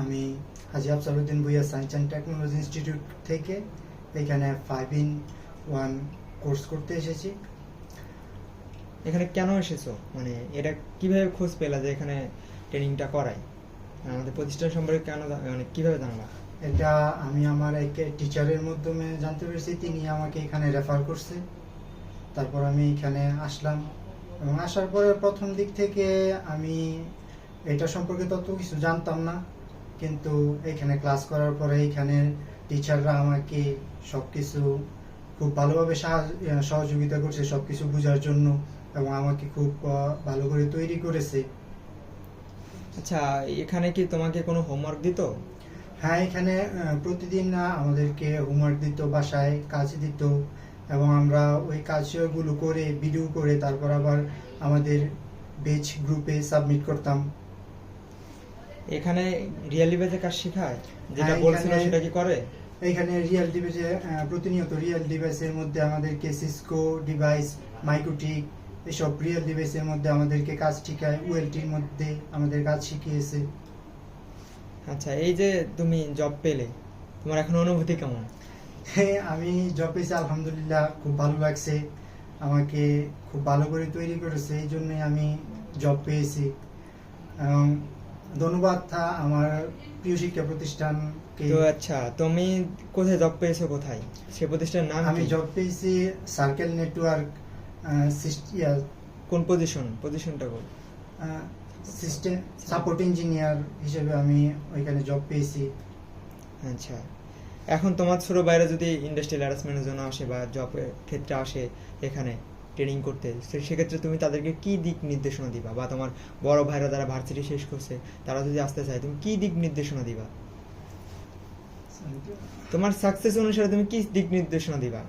আমি Haji Afsaruddin Bhuiyan science and technology institute থেকে এখানে ফাইভ ইন ওয়ান কোর্স করতে এসেছি। এখানে কেন এসেছ? মানে এটা কীভাবে খোঁজ পেলা যে এখানে ট্রেনিংটা করাই আমাদের প্রতিষ্ঠান সম্পর্কে কেন মানে কীভাবে জানলা? এটা আমি আমার এক টিচারের মাধ্যমে জানতে পেরেছি তিনি আমাকে এখানে রেফার করছে। তারপর আমি এখানে আসলাম এবং আসার পরে প্রথম দিক থেকে আমি এটা সম্পর্কে তত কিছু জানতাম না। কিন্তু এখানে ক্লাস করার পরে এখানে টিচাররা আমাকে সব কিছু খুব ভালোভাবে সহযোগিতা করছে সব কিছু বোঝার জন্য এবং আমাকে খুব ভালো করে তৈরি করেছে। আচ্ছা এখানে কি তোমাকে কোনো হোমওয়ার্ক দিত? হ্যাঁ এখানে প্রতিদিন না আমাদেরকে হোমওয়ার্ক দিত বাসায় কাজ দিত এবং আমরা ওই কাজগুলো করে ভিডিও করে তারপর আবার আমাদের বেচ গ্রুপে সাবমিট করতাম। এখানে রিয়েল বেজে কাজ শেখায় যেটা বলছিল সেটা কি করে? এখানে রিয়েল ডিভাইসে প্রতিনিয়ত রিয়েল ডিভাইসের মধ্যে আমাদেরকে সিসকো ডিভাইস মাইক্রোটিক এসব রিয়েল ডিভাইসের মধ্যে আমাদেরকে কাজ শেখায়। ওয়েলটির মধ্যে আমাদের কাজ শিখিয়েছে। আচ্ছা এই যে তুমি জব পেলে তোমার এখন অনুভূতি কেমন? হ্যাঁ আমি জব পেয়েছি আলহামদুলিল্লাহ খুব ভালো লাগছে। আমাকে খুব ভালো করে তৈরি করেছে এই জন্যই আমি জব পেয়েছি। এবং ধন্যবাদ আমার প্রিয় শিক্ষা প্রতিষ্ঠানকে তো আচ্ছা তুমি কোথায় জব পেয়েছ কোথায়? সে প্রতিষ্ঠানের নাম আমি জব পেয়েছি সার্কেল নেটওয়ার্ক কোন পজিশন পজিশনটা কোন সিস্টেম সাপোর্ট ইঞ্জিনিয়ার হিসেবে আমি ওইখানে জব পেয়েছি। আচ্ছা এখন তোমার ছোট বাইরে যদি ইন্ডাস্ট্রিয়াল হ্যারাসমেন্টের জন্য আসে বা জবের ক্ষেত্রে আসে এখানে ট্রেনিং করতে। সেক্ষেত্রে তুমি তাদেরকে কি দিক নির্দেশনা দিবা? বা তোমার বড় ভাইরা যারা ভার্সিটি শেষ করছে তারা যদি আসতে চায় তুমি কি দিক নির্দেশনা দিবা? তোমার সাকসেস অনুসারে তুমি কি দিক নির্দেশনা দিবা?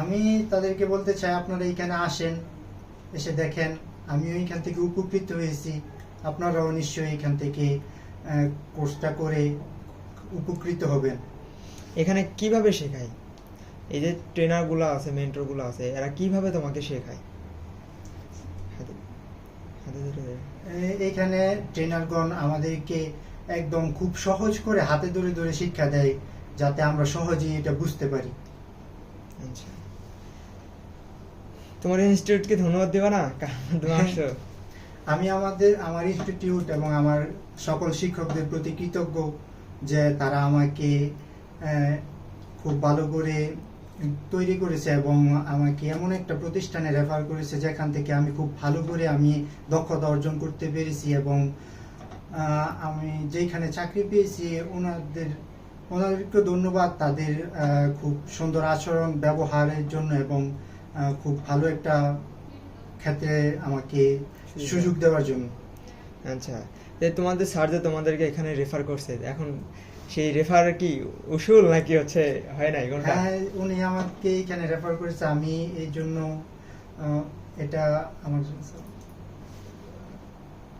আমি তাদেরকে বলতে চাই আপনারা এখানে আসেন এসে দেখেন আমিও এখান থেকে উপকৃত হয়েছি। আপনারাও নিশ্চয়ই এখান থেকে কোর্সটা করে উপকৃত হবেন। এখানে কীভাবে শেখায়? এই যে ট্রেনারগুলো আছে মেন্টরগুলো আছে এরা কীভাবে তোমাকে শেখায়? এখানে ট্রেনারগণ আমাদেরকে একদম খুব সহজ করে হাতে ধরে ধরে শিক্ষা দেয় যাতে আমরা সহজেই এটা বুঝতে পারি। আচ্ছা। তোমার ইনস্টিটিউটকে ধন্যবাদ দিবা না? তুমি আসছো আমি আমাদের আমার ইনস্টিটিউট এবং আমার সকল শিক্ষকদের প্রতি কৃতজ্ঞ যে তারা আমাকে খুব ভালো করে তৈরি করেছে এবং আমাকে এমন একটা প্রতিষ্ঠানে রেফার করেছে যেখান থেকে আমি খুব ভালো করে আমি দক্ষতা অর্জন করতে পেরেছি এবং আমি যেখানে চাকরি পেয়েছি ওনাদের ওনাদেরকে ধন্যবাদ তাদের খুব সুন্দর আচরণ ব্যবহারের জন্য এবং খুব ভালো একটা ক্ষেত্রে আমাকে সুযোগ দেওয়ার জন্য। আচ্ছা যে তোমাদের স্যার যে তোমাদেরকে এখানে রেফার করছে, এখন সেই রেফার কি উসুল নাকি হচ্ছে, হয় নাই কোনটা? হ্যাঁ উনি আমাকে এখানে রেফার করেছে, আমি এই জন্য এটা আমার